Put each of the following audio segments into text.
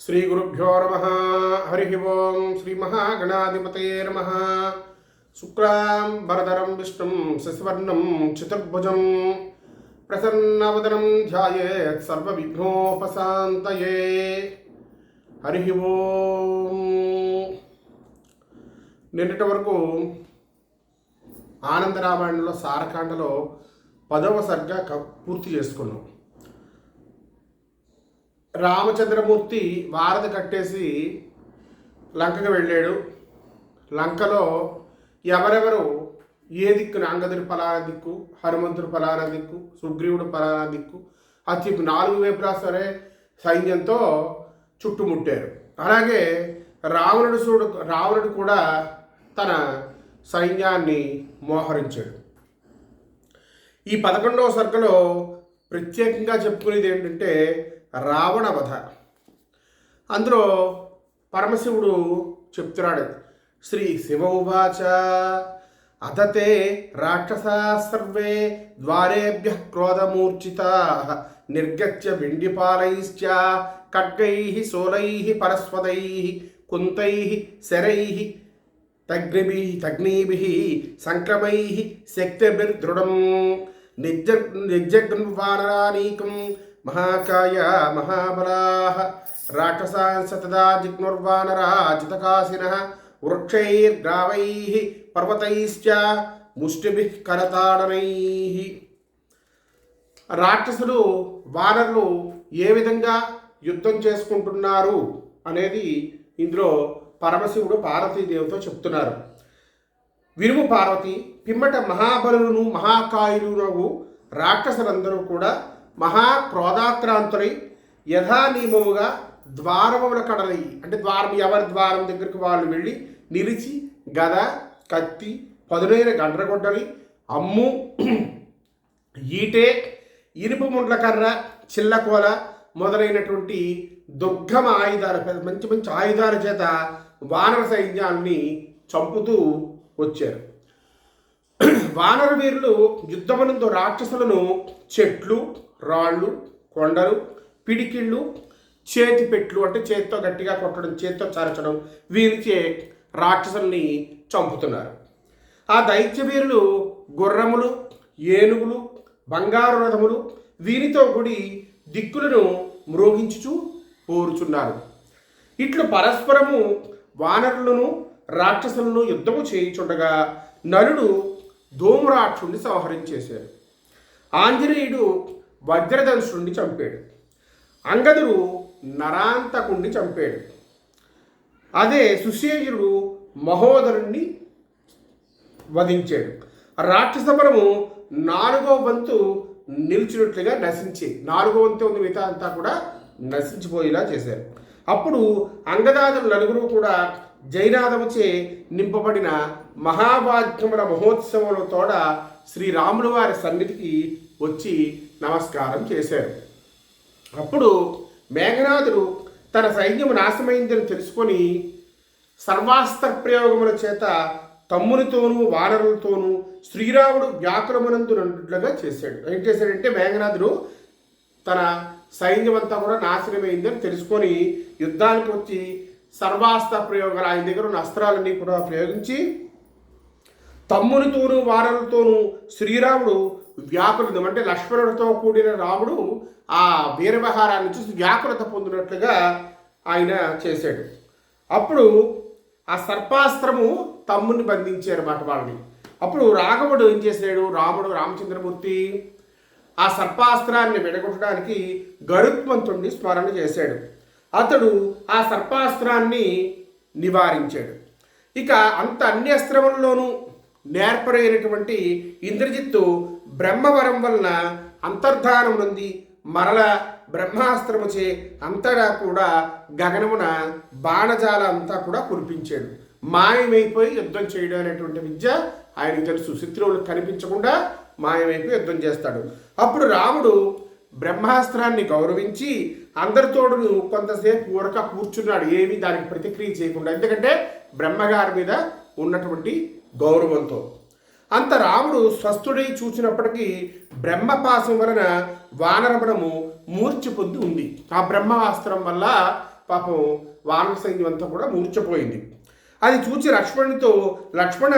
శ్రీ గురుభ్యో నమ హరి ఓం శ్రీ మహాగణాధిపతయే నమ శుక్లాం వరదరం విష్ణుం శశివర్ణం చతుర్భుజం ప్రసన్నవదనం ధ్యాయేత్ సర్వవిఘ్నోపశాంతయే హరి ఓం నిన్నటి వరకు ఆనందరామాయణంలో సారకాండలో పదవ సర్గ క- పూర్తి చేసుకున్నాం. రామచంద్రమూర్తి వారధి కట్టేసి లంకకు వెళ్ళాడు. లంకలో ఎవరెవరు? ఏ దిక్కు అంగదుడి ఫలానా దిక్కు హనుమంతుడు ఫలానా దిక్కు సుగ్రీవుడు పలాన దిక్కు అతి నాలుగు వైపులా సరే సైన్యంతో చుట్టుముట్టారు. అలాగే రావణుడు చూడు రావణుడు కూడా తన సైన్యాన్ని మోహరించాడు. ఈ పదకొండవ సర్గలో ప్రత్యేకంగా చెప్పుకునేది ఏంటంటే రావణ వధ అందులో పరమశివుడు చెప్తున్నాడు శ్రీ శివ ఉవాచ అతతే రాక్షసా సర్వే ద్వారేభ్య క్రోధమూర్చిత నిర్గత్య బిండిపాలైశ్చ ఖడ్గై శూలై పరస్వదై కుంతై శరై తగ్నిభి తగ్నీభి సంక్రమై శక్తిభిర్దృఢం నిర్జ నిర్జగ్వానరానీకం మహాకాయ మహాబలా. రాక్షసాన్ సతదా జిగ్నుర్వానరా వృక్షైర్గ్రావై పర్వతైశ్చ ముష్టిభి కరతాడనై. రాక్షసులు వానరులు ఏ విధంగా యుద్ధం చేసుకుంటున్నారు అనేది ఇందులో పరమశివుడు పార్వతీదేవితో చెప్తున్నారు. వినుము పార్వతి పిమ్మట మహాబలులను మహాకాయులను రాక్షసులందరూ కూడా మహా క్రోధాక్రాంతులై యథానియమముగా ద్వారముల కడలై అంటే ద్వారం ఎవరి ద్వారం దగ్గరికి వాళ్ళు వెళ్ళి నిలిచి గద కత్తి పదునైన గండ్రగొడ్డలి అమ్ము ఈటే ఇనుపు ముండ్ల కర్ర చిల్లకోల మొదలైనటువంటి దుర్గమ ఆయుధాలు పెద్ద మంచి మంచి ఆయుధాల చేత వానర సైన్యాన్ని చంపుతూ వచ్చారు. వానర వీరులు యుద్ధమునందు రాక్షసులను చెట్లు రాళ్ళు కొండలు పిడికిళ్ళు చేతి పెట్లు అంటే చేతితో గట్టిగా కొట్టడం చేతితో చరచడం వీరిచే రాక్షసుల్ని చంపుతున్నారు. ఆ దైత్య వీరులు గుర్రములు ఏనుగులు బంగారు రథములు వీరితో కూడి దిక్కులను మ్రోగించుచు పోరుచున్నారు. ఇట్లు పరస్పరము వానరులను రాక్షసులను యుద్ధము చేయుచుండగా నలుడు ధూమ్రాక్షుణ్ణి సంహరించేశారు ఆంజనేయుడు వజ్రదంశుణ్ణి చంపాడు. అంగదుడు నరాంతకుణ్ణి చంపాడు. అదే సుశేషుడు మహోదరుణ్ణి వధించాడు. రాక్షస నాలుగో వంతు నిలిచినట్లుగా నశించి నాలుగో వంతు ఉంది మిగతా అంతా కూడా నశించిపోయేలా చేశారు. అప్పుడు అంగదాదులు నలుగురు కూడా జైనాథముచే నింపబడిన మహాభాగ్యముల మహోత్సవంలో తోడ శ్రీరాముల వారి సన్నిధికి వచ్చి నమస్కారం చేశారు. అప్పుడు మేఘనాథుడు తన సైన్యం నాశమైందని తెలుసుకొని సర్వాస్త్ర ప్రయోగముల చేత తమ్మునితోనూ వానరులతోనూ శ్రీరాముడు వ్యాకులమునందునట్లుగా చేశాడు. ఏం చేశాడంటే మేఘనాథుడు తన సైన్యం అంతా కూడా నాశనమైందని తెలుసుకొని యుద్ధానికి వచ్చి సర్వాస్త్ర ప్రయోగాలు ఆయన దగ్గర ఉన్న అస్త్రాలన్నీ కూడా ప్రయోగించి తమ్మునితోనూ వానరులతోనూ శ్రీరాముడు వ్యాకులతం అంటే లక్ష్మణుడితో కూడిన రాముడు ఆ వీరవహారాన్ని చూసి వ్యాకులత పొందినట్లుగా ఆయన చేశాడు. అప్పుడు ఆ సర్పాస్త్రము తమ్ముని బంధించారన్నమాట వాళ్ళని. అప్పుడు రాఘవుడు ఏం చేశాడు? రాముడు రామచంద్రమూర్తి ఆ సర్పాస్త్రాన్ని విడగొట్టడానికి గరుత్మంతుణ్ణి స్మరణ చేశాడు. అతడు ఆ సర్పాస్త్రాన్ని నివారించాడు. ఇక అంత అన్ని అస్త్రములలోనూ నేర్పరైనటువంటి ఇంద్రజిత్తు బ్రహ్మవరం వలన అంతర్ధానం నుండి మరల బ్రహ్మాస్త్రముచే అంతటా కూడా గగనమున బాణజాల అంతా కూడా కురిపించాడు. మాయమైపోయి యుద్ధం చేయడం అనేటువంటి విద్య ఆయనకు తెలుసు. శత్రువులకు కనిపించకుండా మాయమైపోయి యుద్ధం చేస్తాడు. అప్పుడు రాముడు బ్రహ్మాస్త్రాన్ని గౌరవించి అందరితోడును కొంతసేపు ఊరక కూర్చున్నాడు. ఏమీ దానికి ప్రతిక్రియ చేయకుండా. ఎందుకంటే బ్రహ్మగారి మీద ఉన్నటువంటి గౌరవంతో. అంత రాముడు స్వస్థుడై చూసినప్పటికీ బ్రహ్మపాసం వలన వానరమణము మూర్చి పొంది ఉంది. ఆ బ్రహ్మాస్త్రం వల్ల పాపం వానర సైన్యం అంతా కూడా మూర్చపోయింది అది చూచి లక్ష్మణునితో లక్ష్మణ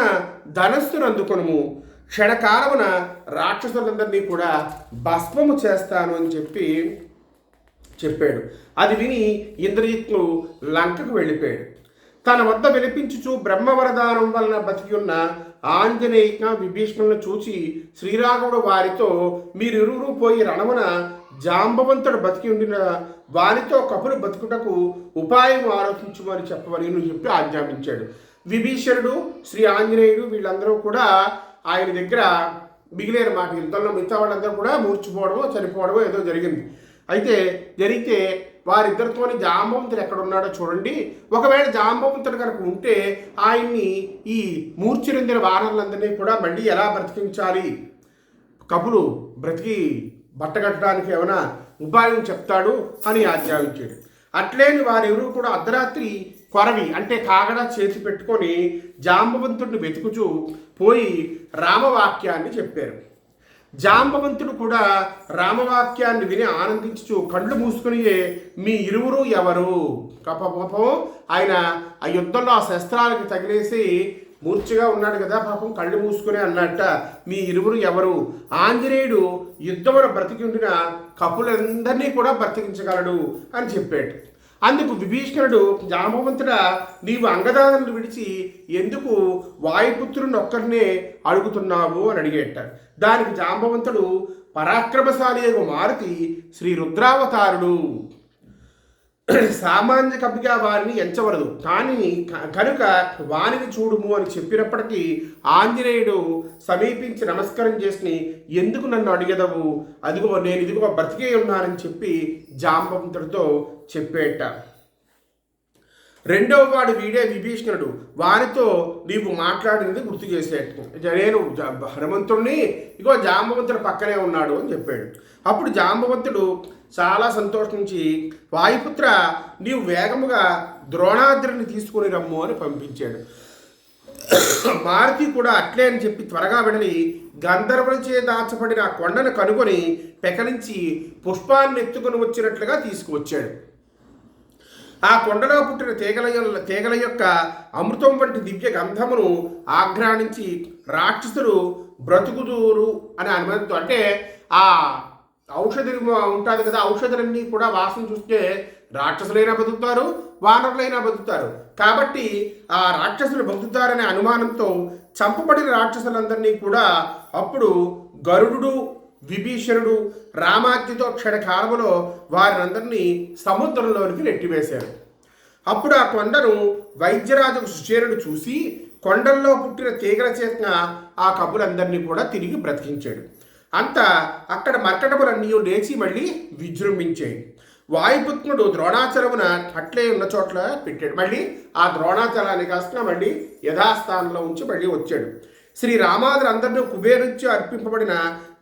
ధనస్సును అందుకొనము. క్షణకాలమున రాక్షసులందరినీ కూడా భస్మము చేస్తాను అని చెప్పి చెప్పాడు. అది విని ఇంద్రజిత్తు లంకకు వెళ్ళిపోయాడు. తన వద్ద వినిపించుచు బ్రహ్మవరదానం వలన బతికి ఉన్న ఆంజనేయ విభీషణులను చూచి శ్రీరాఘవుడు వారితో మీరిరువురు పోయి రణమున జాంబవంతుడు బతికి ఉండిన వారితో కపులు బతుకుటకు ఉపాయం ఆలోచించమని చెప్పమని నువ్వు చెప్పి ఆజ్ఞాపించాడు. విభీషణుడు శ్రీ ఆంజనేయుడు వీళ్ళందరూ కూడా ఆయన దగ్గర మిగిలేరు మాట యుద్ధంలో మిగతా వాళ్ళందరూ కూడా మూర్చిపోవడమో చనిపోవడమో ఏదో జరిగింది. అయితే జరిగితే వారిద్దరితోని జాంబవంతుడు ఎక్కడ ఉన్నాడో చూడండి. ఒకవేళ జాంబవంతుడు కనుక ఉంటే ఆయన్ని ఈ మూర్ఛిరందిన వానరులందరినీ కూడా మళ్ళీ ఎలా బ్రతికించాలి? కపులు బ్రతికి బట్టగట్టడానికి ఏమైనా ఉపాయం చెప్తాడు అని ఆజ్ఞాపించాడు. అట్లేని వారెవరూ కూడా అర్ధరాత్రి కొరవి అంటే కాగడ చేసి పెట్టుకొని జాంబవంతుడిని వెతుకుచూ పోయి రామవాక్యాన్ని చెప్పారు. జాంబవంతుడు కూడా రామవాక్యాన్ని విని ఆనందించుచు కళ్ళు మూసుకుని మీ ఇరువురు ఎవరు? పాపం ఆయన ఆ యుద్ధంలో ఆ శస్త్రాలకి తగిలేసి మూర్చిగా ఉన్నాడు కదా పాపం కళ్ళు మూసుకుని అన్నట్ట మీ ఇరువురు ఎవరు? ఆంజనేయుడు యుద్ధమున బ్రతికి ఉండిన కపులందరినీ కూడా బ్రతికించగలడు అని చెప్పాడు. అందుకు విభీషణుడు జాంబవంతుడా నీవు అంగదానలు విడిచి ఎందుకు వాయుపుత్రుని ఒక్కరినే అడుగుతున్నావు అని అడిగేట దానికి జాంబవంతుడు పరాక్రమశాలి అయిన మారుతి శ్రీ రుద్రావతారుడు. సామాన్య కవిగా వారిని ఎంచవలదు కానీ కనుక వారిని చూడుము అని చెప్పినప్పటికీ ఆంజనేయుడు సమీపించి నమస్కారం చేసి ఎందుకు నన్ను అడిగదవు? అదిగో నేను ఇదిగో బ్రతికే ఉన్నానని చెప్పి జాంబవంతుడితో చెప్పేట. రెండవ వాడు వీడే విభీషణుడు. వారితో నీవు మాట్లాడినది గుర్తు చేసేట నేను హనుమంతుడిని ఇగో జాంబవంతుడు పక్కనే ఉన్నాడు అని చెప్పాడు. అప్పుడు జాంబవంతుడు చాలా సంతోషించి వాయుపుత్ర నీవు వేగముగా ద్రోణాద్రిని తీసుకుని రమ్ము అని పంపించాడు. మారుతి కూడా అట్లే అని చెప్పి త్వరగా వెళ్ళి గంధర్వులచే దాచబడిన కొండను కనుగొని పెకలించి పుష్పాన్ని ఎత్తుకొని వచ్చినట్లుగా తీసుకువచ్చాడు. ఆ కొండలో పుట్టిన తీగల తీగల యొక్క అమృతం వంటి దివ్య గంధమును ఆఘ్రాణించి రాక్షసులు బ్రతుకుదూరు అని అనుమతితో అంటే ఆ ఔషధి ఉంటుంది కదా ఔషధులన్నీ కూడా వాసన చూస్తే రాక్షసులైనా బతుకుతారు వానరులైనా బతుకుతారు. కాబట్టి ఆ రాక్షసులు బతుకుతారనే అనుమానంతో చంపబడిన రాక్షసులందరినీ కూడా అప్పుడు గరుడు విభీషణుడు రామాజ్ఞతో క్షణకాలములో వారినందరినీ సముద్రంలోనికి నెట్టివేశారు అప్పుడు ఆ కొండను వైద్యరాజు సుచేరుడు చూసి కొండల్లో పుట్టిన తీగల చేసిన ఆ కబులందరినీ కూడా తిరిగి బ్రతికించాడు. అంత అక్కడ మర్కటములన్నీ లేచి మళ్ళీ విజృంభించాయి. వాయుపుత్రుడు ద్రోణాచలమున అట్లే ఉన్న చోట్ల పెట్టాడు. మళ్ళీ ఆ ద్రోణాచలాన్ని కాస్త మళ్ళీ యథాస్థానంలో ఉంచి మళ్ళీ వచ్చాడు. శ్రీ రామాదులు అందరినీ కుబేరించి అర్పింపబడిన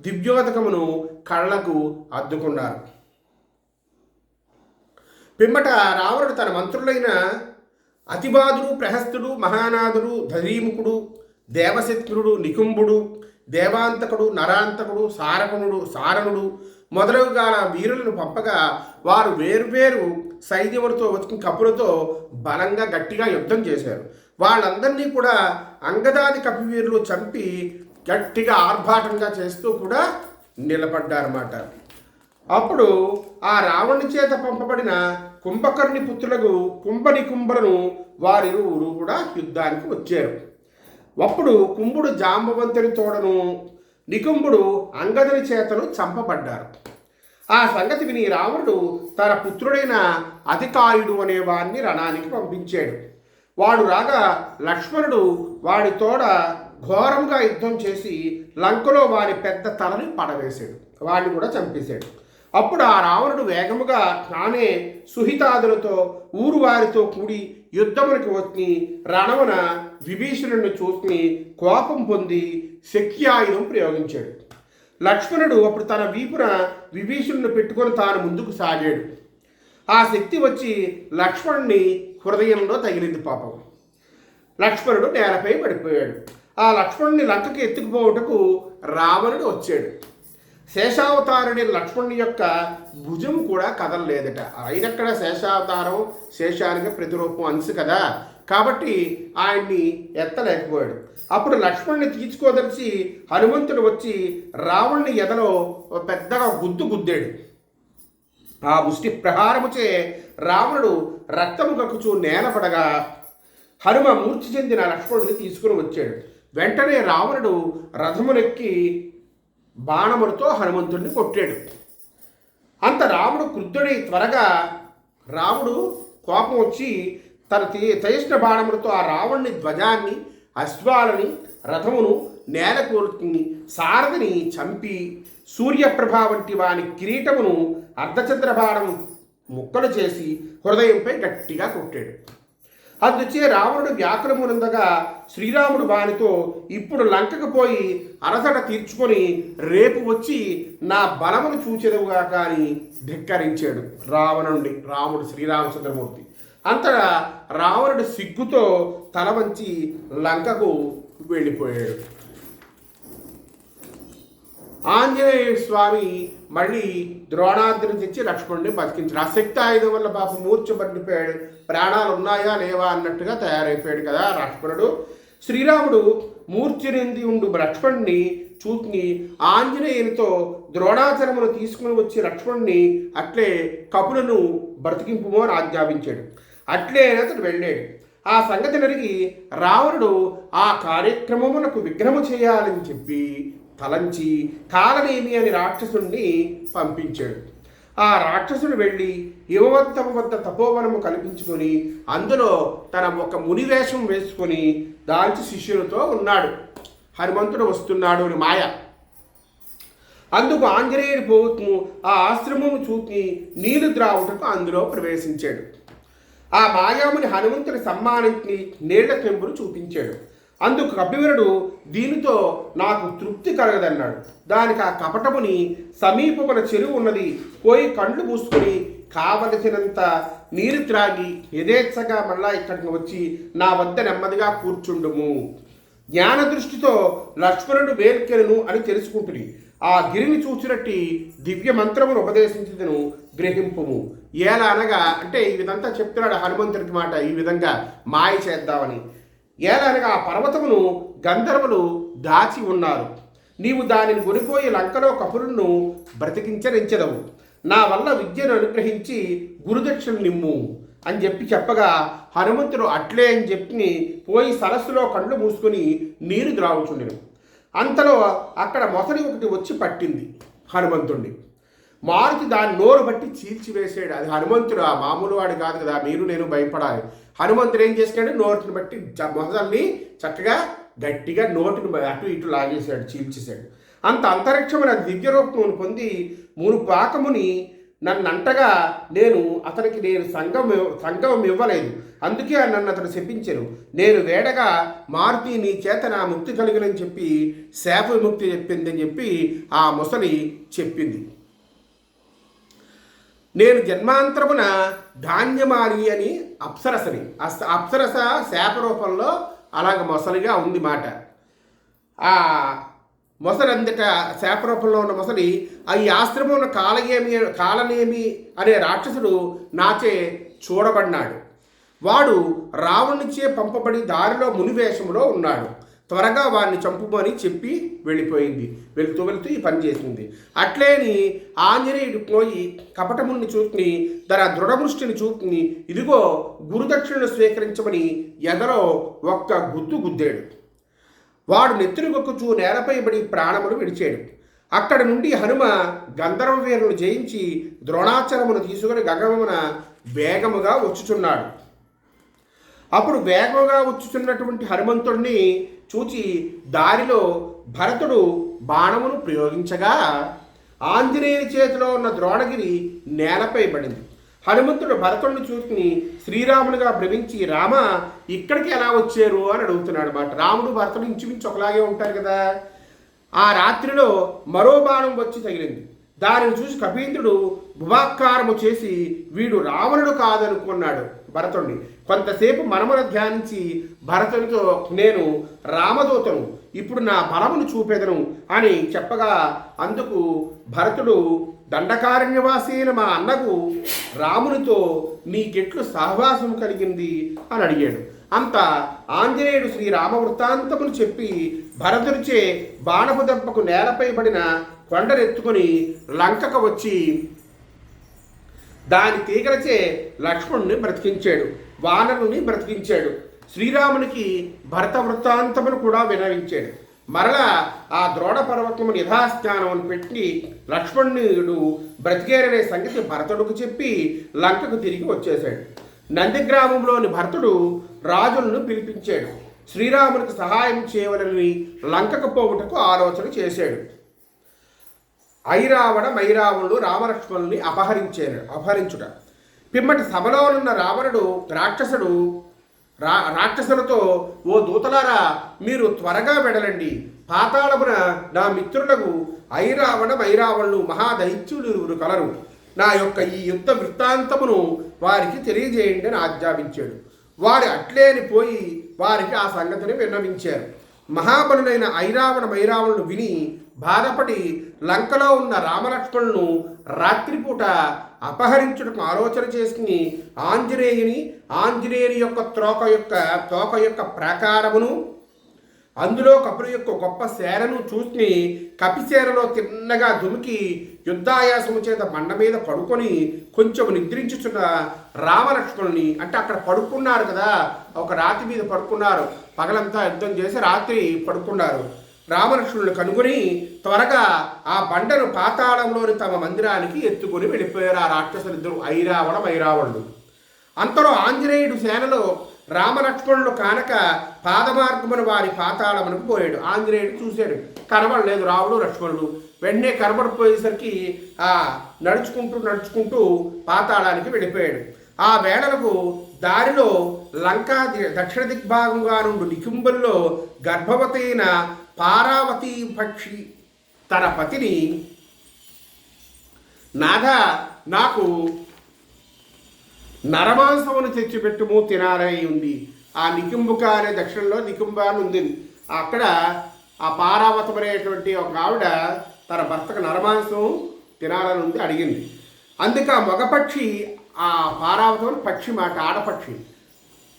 దివ్యోదకమును కళ్ళకు అద్దుకున్నారు. పిమ్మట రావణుడు తన మంత్రులైన అతివాదుడు ప్రహస్తుడు మహానాథుడు ధరీముఖుడు దేవశత్రుడు నికుంభుడు దేవాంతకుడు నరాంతకుడు సారకునుడు సారణుడు మొదలగుగా వీరులను పంపగా వారు వేరువేరు సైన్యములతో వచ్చిన కప్పులతో బలంగా గట్టిగా యుద్ధం చేశారు. వాళ్ళందరినీ కూడా అంగదాది కపివీరులు చంపి గట్టిగా ఆర్భాటంగా చేస్తూ కూడా నిలబడ్డారన్నమాట. అప్పుడు ఆ రావణుని చేత పంపబడిన కుంభకర్ణి పుత్రులకు కుంభని కుంభలను వారిరువురు కూడా యుద్ధానికి వచ్చారు. అప్పుడు కుంభుడు జాంబవంతుని తోడను నికుంభుడు అంగదుని చేతను చంపబడ్డారు. ఆ సంగతి విని రావణుడు తన పుత్రుడైన అధికాయుడు అనే వారిని రణానికి పంపించాడు. వాడు రాగా లక్ష్మణుడు వాడి తోడ ఘోరంగా యుద్ధం చేసి లంకలో వారి పెద్ద తలని పడవేశాడు. వాడిని కూడా చంపేశాడు. అప్పుడు ఆ రావణుడు వేగముగా తానే సుహితాదులతో ఊరు వారితో కూడి యుద్ధమునికి వచ్చి రణమున విభీషణుడిని చూసి కోపం పొంది శక్యాయుధం ప్రయోగించాడు. లక్ష్మణుడు అప్పుడు తన వీపున విభీషణుని పెట్టుకొని తాను ముందుకు సాగాడు. ఆ శక్తి వచ్చి లక్ష్మణుని హృదయంలో తగిలింది పాపం. లక్ష్మణుడు నేలపై పడిపోయాడు. ఆ లక్ష్మణుని లంకకి ఎత్తుకుపోవుటకు రావణుడు వచ్చాడు. శేషావతారుడి లక్ష్మణుని యొక్క భుజం కూడా కదలలేదట. అయినక్కడ శేషావతారం శేషానికి ప్రతిరూపం అంశు కదా. కాబట్టి ఆయన్ని ఎత్తలేకపోయాడు. అప్పుడు లక్ష్మణుని తీర్చుకోదలిచి హనుమంతుడు వచ్చి రావణుని ఎదలో ఓ పెద్దగా గుద్దు గుద్దాడు. ఆ ముష్టి ప్రహారముచే రావణుడు రక్తము కక్కుచూ నేలపడగా హనుమ మూర్తి చెందిన లక్ష్మణుడిని తీసుకుని వచ్చాడు. వెంటనే రావణుడు రథమునెక్కి బాణములతో హనుమంతుడిని కొట్టాడు. అంత రాముడు క్రుద్ధుడై త్వరగా రాముడు కోపం వచ్చి తన తే- బాణములతో ఆ రావణ్ణి ధ్వజాన్ని అశ్వాలని రథమును నేల కూర్చుని సారథిని చంపి సూర్యప్రభ వంటి వాని కిరీటమును అర్ధచంద్రభాణం ముక్కలు చేసి హృదయంపై గట్టిగా కొట్టాడు. అందుచే రావణుడు వ్యాకులమునందగా శ్రీరాముడు వానితో ఇప్పుడు లంకకు పోయి అరసట తీర్చుకొని రేపు వచ్చి నా బలమును చూచెదవుగా కానీ ధిక్కరించాడు రావణుడి రాముడు శ్రీరామచంద్రమూర్తి. అంతటా రావణుడు సిగ్గుతో తల వంచి లంకకు వెళ్ళిపోయాడు. ఆంజనేయ స్వామి మళ్ళీ ద్రోణాద్రిని తెచ్చి లక్ష్మణుడిని బతికించాడు. ఆ శక్తి ఆయుధం వల్ల పాపం మూర్చబడిపోయాడు ప్రాణాలు ఉన్నాయా లేవా అన్నట్టుగా తయారైపోయాడు కదా లక్ష్మణుడు. శ్రీరాముడు మూర్ఛనింది ఉండు లక్ష్మణ్ణి చూసి ఆంజనేయునితో ద్రోణాచరమును తీసుకుని వచ్చి లక్ష్మణ్ణి అట్లే కపులను బ్రతికింపుమో అని ఆజ్ఞాపించాడు. అట్లే అతడు వెళ్ళాడు. ఆ సంగతి జరిగి రావణుడు ఆ కార్యక్రమమునకు విఘ్నము చేయాలని చెప్పి తలంచి కాలనేమి అని రాక్షసుణ్ణి పంపించాడు. ఆ రాక్షసుడు వెళ్ళి యువవంతము వద్ద తపోవనము కల్పించుకొని అందులో తన ఒక మునివేషం వేసుకొని దాల్చి శిష్యులతో ఉన్నాడు. హనుమంతుడు వస్తున్నాడు అని మాయ. అందుకు ఆంజనేయుడు పోతూ ఆ ఆశ్రమము చూసి నీళ్ళు ద్రావుటకు అందులో ప్రవేశించాడు. ఆ మాయాముని హనుమంతుని సమ్మానించి నీళ్ళ తెంపును చూపించాడు. అందుకు కపివరుడు దీనితో నాకు తృప్తి కలగదన్నాడు. దానికి ఆ కపటముని సమీపమున చెరువు ఉన్నది పోయి కళ్ళు మూసుకొని కావలసినంత నీరు త్రాగి యథేచ్ఛగా మళ్ళా ఇక్కడికి వచ్చి నా వద్ద నెమ్మదిగా కూర్చుండుము. జ్ఞాన దృష్టితో లక్ష్మణుడు వేర్కెలను అని తెలుసుకుంటుంది ఆ గిరిని చూచినట్టి దివ్య మంత్రమును ఉపదేశించదును గ్రహింపుము. ఎలా అనగా అంటే ఈ విధంతా చెప్తున్నాడు హనుమంతుడికి మాట ఈ విధంగా మాయ చేద్దామని. ఏలనగా ఆ పర్వతమును గంధర్వులు దాచి ఉన్నారు. నీవు దానిని కొనిపోయి లంకలో కపురులను బ్రతికించరించదవు. నా వల్ల విద్యను అనుగ్రహించి గురుదక్షిణ నిమ్ము అని చెప్పి చెప్పగా హనుమంతుడు అట్లే అని చెప్పి పోయి సరస్సులో కళ్ళు మూసుకొని నీరు ద్రావుచుండెను అంతలో అక్కడ మొసలి ఒకటి వచ్చి పట్టింది హనుమంతుడిని మారుతి దాని నోరు బట్టి చీల్చివేసాడు అది హనుమంతుడు ఆ మామూలు వాడు కాదు కదా మీరు నేను భయపడాలి. హనుమంతుడు ఏం చేసినాడు నోటిని బట్టి జ- మొసల్ని చక్కగా గట్టిగా నోటిని అటు ఇటు లాగేశాడు చీల్చేశాడు అంత అంతరిక్షమైన దివ్య రూపమును పొంది మూడు పాకముని నన్నంటగా నేను అతనికి నేను సంఘం సంఘం ఇవ్వలేదు. అందుకే నన్ను అతను చెప్పించాను నేను వేడగా మారుతి నీ చేత నా ముక్తి కలిగినని చెప్పి శాప విముక్తి చెప్పిందని చెప్పి ఆ ముసలి చెప్పింది. నేను జన్మాంతరమున ధాన్యమాలి అని అప్సరసని అస్- అప్సరస శాప రూపంలో అలాగ మొసలిగా ఉంది మాట. ఆ మొసలి అందట శాప రూపంలో ఉన్న మొసలి ఈ ఆశ్రమం ఉన్న కాలయేమి కాలనేమి అనే రాక్షసుడు నాచే చూడబడినాడు. వాడు రావణునిచే పంపబడి దారిలో మునివేషంలో ఉన్నాడు. త్వరగా వారిని చంపుమని చెప్పి వెళ్ళిపోయింది. వెళుతూ వెళుతూ ఈ పని చేసింది. అట్లేని ఆంజనేయుడు పోయి కపటముని చూపుని తన దృఢముష్టిని చూపుని ఇదిగో గురుదక్షిణను స్వీకరించమని ఎదలో ఒక్క గుద్దు గుద్దాడు. వాడు నెత్తురుగొక్కుచూ నేలపై పడి ప్రాణములు విడిచాడు. అక్కడి నుండి హనుమ గంధర్వ వీరులను జయించి ద్రోణాచలమును తీసుకుని గగమున వేగముగా వచ్చుచున్నాడు. అప్పుడు వేగంగా వచ్చుచున్నటువంటి హనుమంతుడిని చూచి దారిలో భరతుడు బాణమును ప్రయోగించగా ఆంజనేయుని చేతిలో ఉన్న ద్రోణగిరి నేలపై పడింది. హనుమంతుడు భరతుడిని చూసుకుని శ్రీరామునిగా భ్రమించి రామ ఇక్కడికి ఎలా వచ్చారు? అని అడుగుతున్నాడు అనమాట రాముడు భరతుడు ఇంచుమించు ఒకలాగే ఉంటారు కదా. ఆ రాత్రిలో మరో బాణం వచ్చి తగిలింది. దానిని చూసి కపీంద్రుడు భువాకారము చేసి వీడు రావణుడు కాదనుకున్నాడు. భరతుణ్ణి. కొంతసేపు మనమున ధ్యానించి భరతునితో నేను రామదూతను ఇప్పుడు నా బలమును చూపెదను అని చెప్పగా అందుకు భరతుడు దండకారణ్యవాసైన మా అన్నకు రామునితో నీకెట్లు సహవాసం కలిగింది అని అడిగాడు. అంత ఆంజనేయుడు శ్రీరామ వృత్తాంతమును చెప్పి భరతుడిచే బాణపు దెబ్బకు నేలపై పడిన కొండనెత్తుకొని లంకకు వచ్చి దాని తీగలచే లక్ష్మణుని బ్రతికించాడు వానరుని బ్రతికించాడు శ్రీరామునికి భరత వృత్తాంతమును కూడా వినవించాడు. మరలా ఆ ద్రోణ పర్వతమును యథాస్థానం పెట్టి లక్ష్మణుడు బ్రతికేరనే సంగతి భరతుడుకు చెప్పి లంకకు తిరిగి వచ్చేశాడు. నందిగ్రామంలోని భరతుడు రాజులను పిలిపించాడు. శ్రీరామునికి సహాయం చేయవలని లంకకు పోవుటకు ఆలోచన చేశాడు. ఐరావణ మైరావణుడు రామలక్ష్మణుని అపహరించారు అపహరించుట. పిమ్మటి సభలో ఉన్న రావణుడు రాక్షసుడు రా రాక్షసులతో ఓ దూతలారా మీరు త్వరగా వెడలండి. పాతాళమున నా మిత్రులకు ఐరావణ మైరావణులు మహాదైత్యులు కలరు. నా యొక్క ఈ యుద్ధ వృత్తాంతమును వారికి తెలియజేయండి అని ఆజ్ఞాపించాడు. వారు అట్లేని పోయి వారికి ఆ సంగతిని విన్నవించారు. మహాబలుడైన ఐరావణ భైరావణుడు విని బాధపడి లంకలో ఉన్న రామలక్ష్మణులను రాత్రిపూట అపహరించుటకు ఆలోచన చేసుకుని ఆంజనేయుని ఆంజనేయుని యొక్క త్రోక యొక్క తోక యొక్క ప్రాకారమును అందులో కపుల యొక్క గొప్ప సేరను చూసి కపిసేరలో తిన్నగా దుమికి యుద్ధాయాసము చేత బండ మీద పడుకొని కొంచెం నిద్రించుచున్న రామలక్ష్మణుని అంటే అక్కడ పడుకున్నారు కదా ఒక రాతి మీద పడుకున్నారు. పగలంతా యుద్ధం చేసి రాత్రి పడుకున్నారు. రామలక్ష్మణులు కనుగొని త్వరగా ఆ బండను పాతాళంలోని తమ మందిరానికి ఎత్తుకొని వెళ్ళిపోయారు ఆ రాక్షసులిద్దరు ఐరావణ ఐరావణుడు అంతలో ఆంజనేయుడు సేనలో రామలక్ష్మణులు కానక పాదమార్గమును వారి పాతాళమునకు పోయాడు. ఆంజనేయుడు చూశాడు. కనబడలేదు రాముడు లక్ష్మణుడు. వెంటనే కనబడిపోయేసరికి ఆ నడుచుకుంటూ నడుచుకుంటూ పాతాళానికి వెళ్ళిపోయాడు. ఆ వేళలకు దారిలో లంకా ది- దక్షిణ దిగ్భాగంగా నుండి నికుంబల్లో గర్భవతి అయిన పారావతి పక్షి తన పతిని నాథ నాకు నరమాంసమును తెచ్చిపెట్టుము తినాలని ఉంది. ఆ నికుంబుక అనే దక్షిణంలో నికుంబ అని ఉంది. అక్కడ ఆ పారావతం అనేటువంటి ఒక ఆవిడ తన భర్తకు నరమాంసం తినాలని ఉంది అడిగింది. అందుకే ఆ మగపక్షి ఆ పారావతం పక్షి మాట ఆడపక్షి.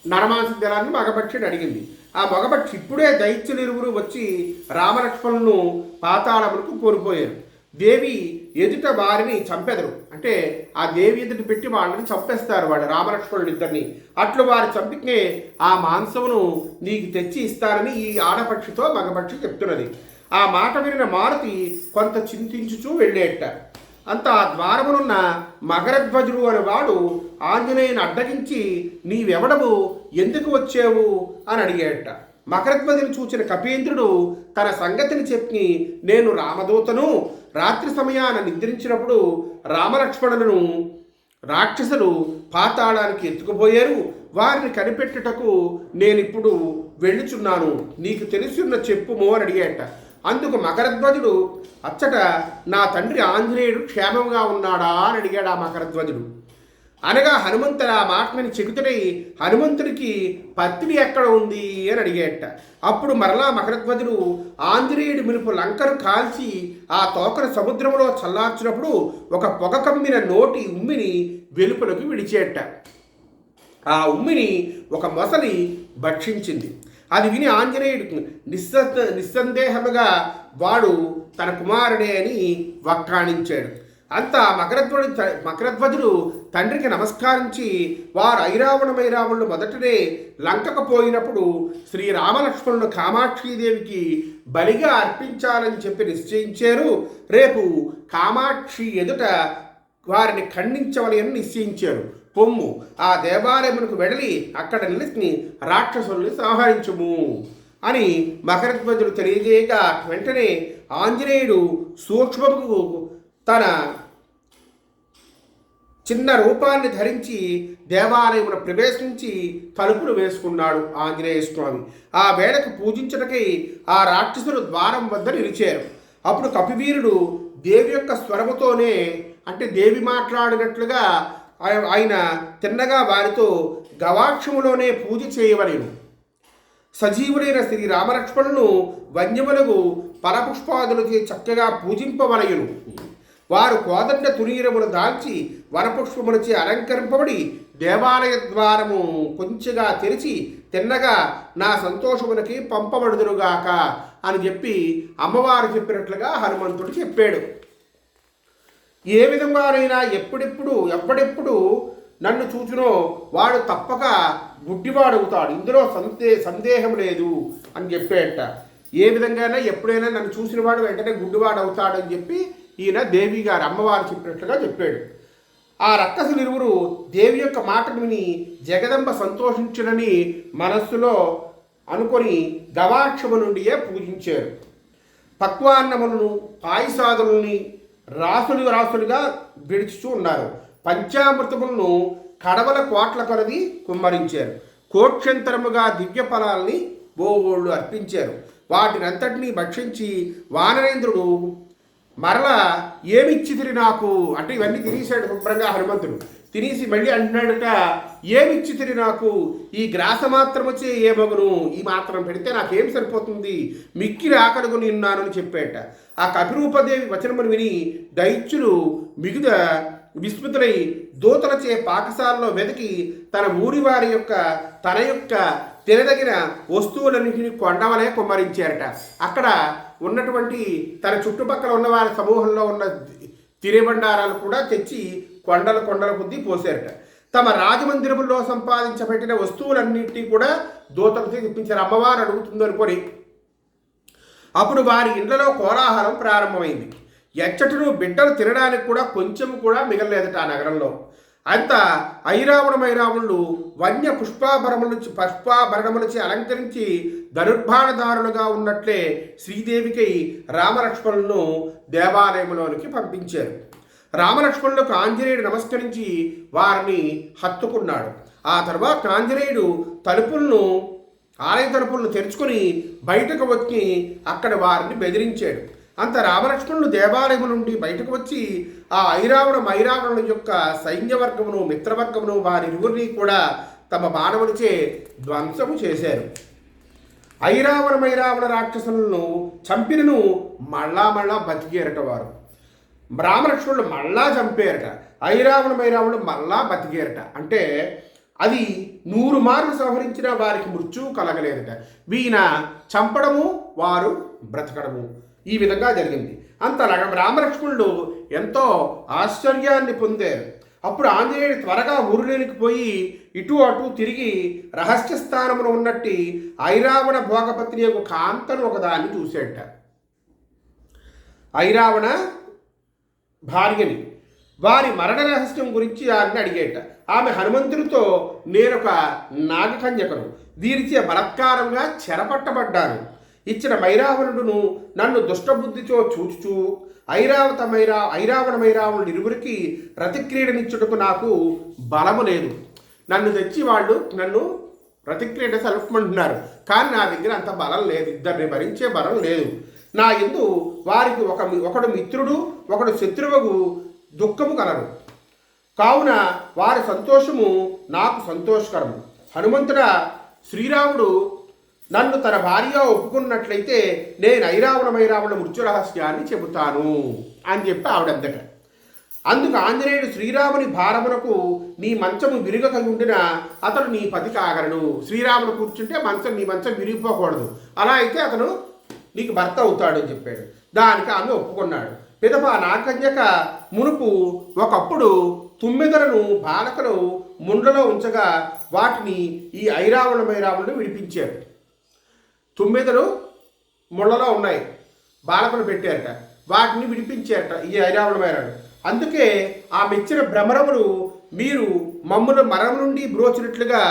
నరమాంసం తినాలని మగపక్షిని అడిగింది. ఆ మగపక్షి ఇప్పుడే దైత్యులిరువురు వచ్చి రామలక్ష్మణులను పాతాళములకు కోల్పోయారు. దేవి ఎదుట వారిని చంపెదరు. అంటే ఆ దేవి ఎదుట పెట్టి వాళ్ళని చంపేస్తారు వాళ్ళు రామలక్ష్మణుడు ఇద్దరిని. అట్లు వారు చంపితే ఆ మాంసమును నీకు తెచ్చి ఇస్తానని ఈ ఆడపక్షితో మగపక్షి చెప్తున్నది. ఆ మాట వినిన మారుతి కొంత చింతించుచూ వెళ్ళేట. అంత ఆ ద్వారమునున్న మకరధ్వజుడు అనేవాడు ఆంజనేయుని అడ్డగించి నీవెవడవు? ఎందుకు వచ్చావు? అని అడిగాడట. మకరధ్వజుని చూచిన కపీంద్రుడు తన సంగతిని చెప్పి నేను రామదూతను. రాత్రి సమయాన నిద్రించినప్పుడు రామలక్ష్మణులను రాక్షసులు పాతాళానికి ఎత్తుకుపోయారు. వారిని కనిపెట్టుటకు నేనిప్పుడు వెళ్ళుచున్నాను. నీకు తెలిసిన్న చెప్పుము అని అడిగాట అందుకు మకరధ్వజుడు అచ్చట నా తండ్రి ఆంజనేయుడు క్షేమంగా ఉన్నాడా అని అడిగాడు ఆ మకరధ్వజుడు. అనగా హనుమంతుడు ఆ మాటని చెబుతుడై హనుమంతుడికి పత్తిని ఎక్కడ ఉంది అని అడిగేట. అప్పుడు మరలా మకరధ్వజుడు ఆంజనేయుడి మినుపు లంకను కాల్చి ఆ తోకను సముద్రంలో చల్లార్చినప్పుడు ఒక పొగ కమ్మిన నోటి ఉమ్మిని వెలుపలకు విడిచేట. ఆ ఉమ్మిని ఒక మొసలి భక్షించింది. అది విని ఆంజనేయుడు నిస్స నిస్సందేహముగా వాడు తన కుమారుడే అని వక్కాణించాడు. అంతా మకరధ్వడు మకరధ్వజుడు తండ్రికి నమస్కరించి వారు ఐరావణమైరావణులు మొదటనే లంకకు పోయినప్పుడు శ్రీ రామలక్ష్మణుడు కామాక్షీదేవికి బలిగా అర్పించాలని చెప్పి నిశ్చయించారు. రేపు కామాక్షి ఎదుట వారిని ఖండించవని అని నిశ్చయించారు. పొమ్ము. ఆ దేవాలయమునకు వెడలి అక్కడ నిలిచి రాక్షసుల్ని సంహరించుము అని మకరధ్వజుడు తెలియజేయగా వెంటనే ఆంజనేయుడు సూక్ష్మకు తన చిన్న రూపాన్ని ధరించి దేవాలయమున ప్రవేశించి తలుపులు వేసుకున్నాడు ఆంజనేయ స్వామి. ఆ వేళకు పూజించటకై ఆ రాక్షసులు ద్వారం వద్ద నిలిచారు. అప్పుడు కపివీరుడు దేవి యొక్క స్వరముతోనే అంటే దేవి మాట్లాడినట్లుగా ఆయన తిన్నగా వారితో గవాక్షములోనే పూజ చేయవలేను. సజీవులైన శ్రీ రామలక్ష్మణును వన్యములకు పరపుష్పాదులచే చక్కగా పూజింపవలయును. వారు కోదండ తునీరమును దాల్చి వనపుష్పములచే అలంకరింపబడి దేవాలయ ద్వారము కొంచెగా తెరిచి తిన్నగా నా సంతోషమునకి పంపబడుదురుగాక అని చెప్పి అమ్మవారు చెప్పినట్లుగా హనుమంతుడు చెప్పాడు. ఏ విధంగానైనా ఎప్పుడెప్పుడు ఎప్పుడెప్పుడు నన్ను చూచునో వాడు తప్పక గుడ్డివాడవుతాడు. ఇందులో సందే సందేహం లేదు అని చెప్పేట ఏ విధంగానైనా ఎప్పుడైనా నన్ను చూసిన వాడు వెంటనే గుడ్డివాడు అవుతాడని చెప్పి ఈయన దేవి గారు అమ్మవారు చెప్పినట్లుగా చెప్పాడు. ఆ రక్కసులు ఇరువురు దేవి యొక్క మాటను విని జగదంబ సంతోషించడని మనస్సులో అనుకొని గవాక్షము నుండియే పూజించారు. పక్వాన్నములను పాయసాదులని రాసులు రాసులుగా విడుచుతూ ఉన్నారు. పంచామృతములను కడవల కోట్ల కొలది కుమ్మరించారు. కోక్షంతరముగా దివ్య ఫలాల్ని బోగోళ్ళు అర్పించారు. వాటినంతటినీ భక్షించి వానరేంద్రుడు మరలా ఏమిచ్చితిరి నాకు? అంటే ఇవన్నీ తినేసాడు శుభ్రంగా హనుమంతుడు. తినేసి మళ్ళీ అంటున్నాడట ఏమిచ్చితిరి నాకు? ఈ గ్రాస మాత్రం వచ్చే ఏ మగును? ఈ మాత్రం పెడితే నాకేం సరిపోతుంది? మిక్కిరి ఆకలికొని ఉన్నాను అని చెప్పాట. ఆ కపిరూపదేవి వచనమును విని దైత్యులు మిగుద విస్మృతులై దూతలచే పాకశాలలో వెతికి తన ఊరి వారి యొక్క తన యొక్క తినదగిన వస్తువులన్నింటినీ కొండవలే కుమ్మరించారట. అక్కడ ఉన్నటువంటి తన చుట్టుపక్కల ఉన్న వారి సమూహంలో ఉన్న తిరేబండారాలు కూడా తెచ్చి కొండల కొండల కొద్దీ పోసారట. తమ రాజమందిరములో సంపాదించబెట్టిన వస్తువులన్నింటినీ కూడా దూతలతో తెప్పించారు. అమ్మవారు అడుగుతుందనుకొని అప్పుడు వారి ఇండ్లలో కోలాహలం ప్రారంభమైంది. ఎచ్చటను బిడ్డలు తినడానికి కూడా కొంచెం కూడా మిగలలేదట ఆ నగరంలో. అంత ఐరావణ వన్య పుష్పాభరణములు పుష్పాభరణములచి అలంకరించి ధనుర్బాణదారులుగా ఉన్నట్లే శ్రీదేవికై రామలక్ష్మణులను దేవాలయంలోనికి పంపించారు. రామలక్ష్మణులకు ఆంజనేయుడు నమస్కరించి వారిని హత్తుకున్నాడు. ఆ తర్వాత ఆంజనేయుడు తలుపులను ఆలయ తలుపులను తెరుచుకొని బయటకు వచ్చి అక్కడ వారిని బెదిరించాడు. అంత రామలక్ష్మణులు దేవాలయము నుండి బయటకు వచ్చి ఆ ఐరావణ మైరావణుల యొక్క సైన్యవర్గమును మిత్రవర్గమును వారిరువురిని కూడా తమ బాణములచే ధ్వంసము చేశారు. ఐరావణ మైరావణ రాక్షసులను చంపినను మళ్ళా మళ్ళా బతికేరట వారు. రామలక్ష్మణులు మళ్ళా చంపారట. ఐరావణ మైరావణులు మళ్ళా బతికేరట. అంటే అది నూరు మార్లు సంహరించిన వారికి మృత్యువు కలగలేదట. వీణ చంపడము వారు బ్రతకడము. ఈ విధంగా జరిగింది. అంత రామలక్ష్మణులు ఎంతో ఆశ్చర్యాన్ని పొందారు. అప్పుడు ఆంజనేయుడు త్వరగా ఊరిలోనికి పోయి ఇటు అటు తిరిగి రహస్య స్థానమున ఉన్నట్టి ఐరావణ భోగపత్ని యొక్క కాంతను ఒకదాన్ని చూసేట. ఐరావణ భార్యని వారి మరణ రహస్యం గురించి ఆమెను అడిగేట. ఆమె హనుమంతుడితో నేనొక నాగకన్యకను. దీనిచే బలత్కారంగా చెరపట్టబడ్డాను. ఇచ్చిన మైరావణుడును నన్ను దుష్టబుద్ధితో చూచుచూ ఐరావత మైరా ఐరావణ మైరావణుడు ఇరువురికి రతిక్రీడనిచ్చుటకు నాకు బలము లేదు. నన్ను తెచ్చి వాళ్ళు నన్ను ప్రతిక్రియ సలుపుమంటున్నారు. కానీ నా దగ్గర అంత బలం లేదు. ఇద్దరిని భరించే బలం లేదు. నా ఎందు వారికి ఒక ఒకడు మిత్రుడు ఒకడు శత్రువుకు దుఃఖము కలరు కావున వారి సంతోషము నాకు సంతోషకరము. హనుమంతుడ శ్రీరాముడు నన్ను తన భార్య ఒప్పుకున్నట్లయితే నేను ఐరావణ మైరావణ మృత్యు రహస్యాన్ని చెబుతాను అని చెప్పి ఆవిడందట అందుకు ఆంజనేయుడు శ్రీరాముని భారమునకు నీ మంచము విరుగక ఉండిన అతడు నీ పతి కాగలడు. శ్రీరాముడు కూర్చుంటే మంచం నీ మంచం విరిగిపోకూడదు. అలా అయితే అతను నీకు భర్త అవుతాడు అని చెప్పాడు. దానికి ఆమె ఒప్పుకున్నాడు. పిదప నాగజ్ఞక మునుపు ఒకప్పుడు తుమ్మెదలను బాలకలు ముండ్లలో ఉంచగా వాటిని ఈ ఐరావణ మైరావులను విడిపించాడు తుమ్మెదలు ముళ్ళలో ఉన్నాయి. బాలకులు పెట్టారట. వాటిని విడిపించారట ఈ ఐరావణ మైరాడు అందుకే ఆ మెచ్చిన భ్రమరములు మీరు మమ్మల్ని మరణం నుండి బ్రోచినట్లుగా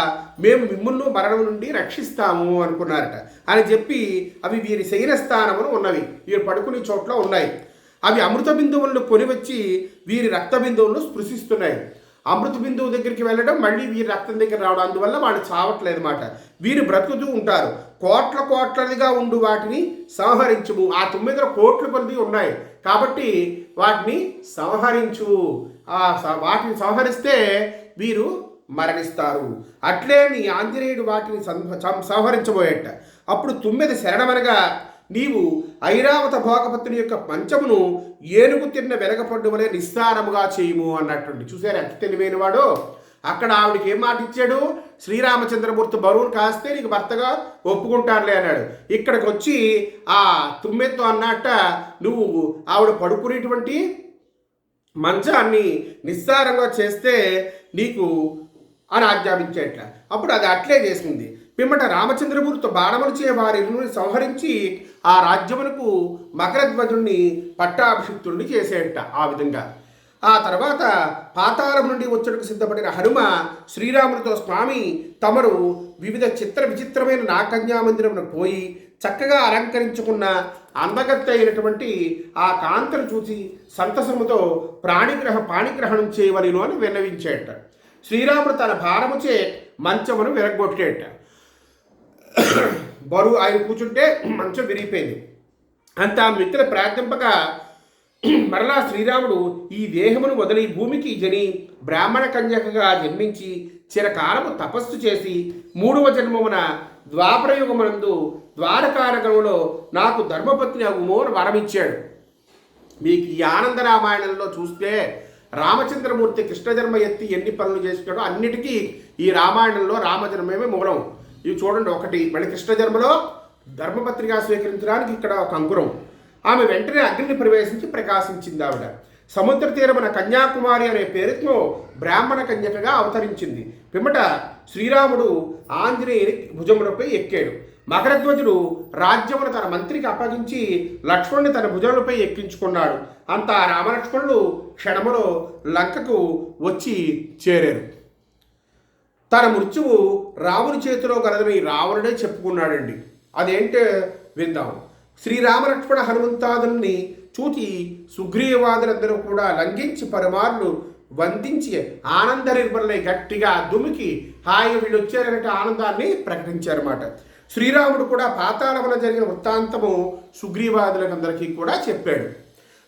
మేము మిమ్మల్ని మరణం నుండి రక్షిస్తాము అనుకున్నారట. అని చెప్పి అవి వీరి శయన స్థానమును ఉన్నవి. వీరు పడుకునే చోట్ల ఉన్నాయి. అవి అమృత బిందువులను కొనివచ్చి వీరి రక్త బిందువులను స్పృశిస్తున్నాయి. అమృత బిందువు దగ్గరికి వెళ్ళడం మళ్ళీ వీరి రక్తం దగ్గర రావడం అందువల్ల వాళ్ళు చావట్లేదు అనమాట వీరు బ్రతుకుతూ ఉంటారు. కోట్ల కోట్లదిగా ఉండు వాటిని సంహరించుము. ఆ తొమ్మిదిలో కోట్ల కొద్ది ఉన్నాయి. కాబట్టి వాటిని సంహరించు ఆ స- వాటిని సంహరిస్తే వీరు మరణిస్తారు. అట్లే నీ ఆంజనేయుడు వాటిని సంహరించబోయేట. అప్పుడు తొమ్మిది శరణమనగా నీవు ఐరావత భోగపత్రుని యొక్క పంచమును ఏనుగు తిన్న వెనకపడ్డు వలె నిస్సారముగా చేయుము అన్నట్టుండి. చూసారు ఎంత తెలివైన వాడు అక్కడ ఆవిడకి ఏం మాట ఇచ్చాడు? శ్రీరామచంద్రమూర్తి బరువును కాస్తే నీకు భర్తగా ఒప్పుకుంటానులే అన్నాడు. ఇక్కడికి వచ్చి ఆ తుమ్మెత్తో అన్నట్ట నువ్వు ఆవిడ పడుకునేటువంటి మంచాన్ని నిస్సారంగా చేస్తే నీకు అని ఆజ్ఞాపించేట్ల అప్పుడు అది అట్లే చేసింది. పిమ్మట రామచంద్రమూర్తి బాణములచే వారిని సంహరించి ఆ రాజ్యమునకు మకరధ్వజుణ్ణి పట్టాభిషిక్తుడిని చేసేట ఆ విధంగా. ఆ తర్వాత పాతాళం నుండి వచ్చటకు సిద్ధపడిన హనుమ శ్రీరామునితో స్వామి తమరు వివిధ చిత్ర విచిత్రమైన నాకన్యామందిరమును పోయి చక్కగా అలంకరించుకున్న అందగత్త అయినటువంటి ఆ కాంతను చూసి సంతసముతో ప్రాణిగ్రహ పాణిగ్రహణం చేయవలను అని విన్నవించేట. శ్రీరాముడు తన భారముచే మంచమును విరగొట్టేట బరువు ఆయన కూర్చుంటే మంచం విరిగిపోయింది. అంత మిత్ర ప్రార్థింపక మరలా శ్రీరాముడు ఈ దేహమును వదిలి భూమికి జని బ్రాహ్మణ కన్యకగా జన్మించి చిరకాలము తపస్సు చేసి మూడవ జన్మమున ద్వాపరయుగమునందు ద్వారకారకంలో నాకు ధర్మపత్ని అగుమో వరమిచ్చాడు. మీకు ఈ ఆనంద రామాయణంలో చూస్తే రామచంద్రమూర్తి కృష్ణ జన్మ ఎత్తి ఎన్ని పనులు చేసినాడో అన్నిటికీ ఈ రామాయణంలో రామజన్మమే మూలం. ఇవి చూడండి ఒకటి మళ్ళీ కృష్ణ జన్మలో ధర్మపత్రిక స్వీకరించడానికి ఇక్కడ ఒక అంకురం. ఆమె వెంటనే అగ్నిని ప్రవేశించి ప్రకాశించింది ఆవిడ. సముద్ర తీరమున కన్యాకుమారి అనే పేరుతో బ్రాహ్మణ కన్యకగా అవతరించింది. పిమ్మట శ్రీరాముడు ఆంజనేయుని భుజములపై ఎక్కాడు. మకరధ్వజుడు రాజ్యమును తన మంత్రికి అప్పగించి లక్ష్మణుని తన భుజములపై ఎక్కించుకున్నాడు. అంతా రామలక్ష్మణులు క్షణములో లంకకు వచ్చి చేరారు. తన మృత్యువు రాముని చేతిలో కలదని రావణుడే చెప్పుకున్నాడండి. అదేంటే విందాం. శ్రీరామలక్ష్మణ హనుమంతాదుల్ని చూచి సుగ్రీవాదులందరూ కూడా లంఘించి పరమార్లు వందించి ఆనంద నిర్మలై గట్టిగా దుమికి హాయి వీళ్ళు వచ్చారనే ఆనందాన్ని ప్రకటించారన్నమాట. శ్రీరాముడు కూడా పాతాళమున జరిగిన వృత్తాంతము సుగ్రీవాదులందరికీ కూడా చెప్పాడు.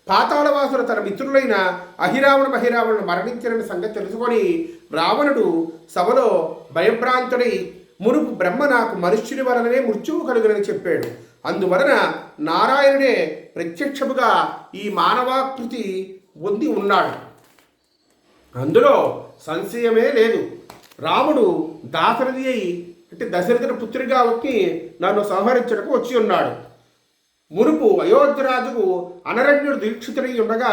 పాతాళవాసులు తన మిత్రులైన అహిరావణ మహిరావణుడు మరణించిన సంగతి తెలుసుకొని రావణుడు సభలో భయభ్రాంతుడై మురుపు బ్రహ్మ నాకు మనుష్యుని వలననే మృత్యువు కలుగునని చెప్పాడు. అందువలన నారాయణుడే ప్రత్యక్షముగా ఈ మానవాకృతి పొంది ఉన్నాడు. అందులో సంశయమే లేదు. రాముడు దాశరథి అయి అంటే దశరథుని పుత్రిగా వచ్చి నన్ను సంహరించడానికి వచ్చి ఉన్నాడు. మునుపు అయోధ్యరాజుకు అనరణ్యుడు దీక్షితుడై ఉండగా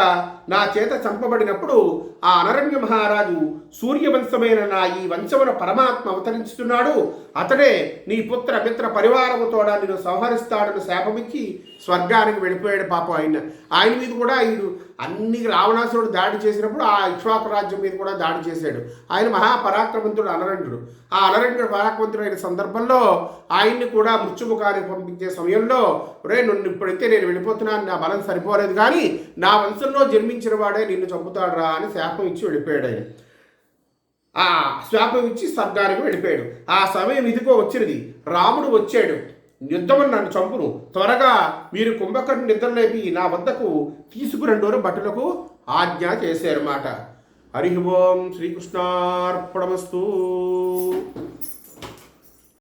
నా చేత చంపబడినప్పుడు ఆ అనరణ్య మహారాజు సూర్యవంశమైన నా ఈ వంశమున పరమాత్మ అవతరించుతున్నాడు. అతడే నీ పుత్ర మిత్ర పరివారముతోడ నిన్ను సంహరిస్తాడని శాపమిచ్చి స్వర్గానికి వెళ్ళిపోయాడు పాపం ఆయన. ఆయన మీద కూడా ఈ అన్ని రావణాసురుడు దాడి చేసినప్పుడు ఆ ఇక్ష్వాకు రాజ్యం మీద కూడా దాడి చేశాడు. ఆయన మహాపరాక్రమంతుడు అనరణ్యుడు ఆ అనరంటుడు పరాక్రమంతుడు అయిన సందర్భంలో ఆయన్ని కూడా మృత్యుముఖానికి పంపించే సమయంలో రే నువ్వు ఇప్పుడైతే నేను వెళ్ళిపోతున్నాను నా బలం సరిపోలేదు కానీ నా వంశంలో జన్మించిన వాడే నిన్ను చంపుతాడు రా అని శాపం ఇచ్చి వెళ్ళిపోయాడు ఆయన. ఆ శాపం ఇచ్చి స్వర్గానికి వెళ్ళిపోయాడు. ఆ సమయం ఇదిగో వచ్చినది. రాముడు వచ్చాడు. యుద్ధమని నన్ను చంపును త్వరగా మీరు కుంభకర్ణి నిద్రలేపి నా వద్దకు తీసుకురండోరు భటులకు ఆజ్ఞ చేశారన్నమాట. హరి ఓం శ్రీకృష్ణార్పణమస్తు.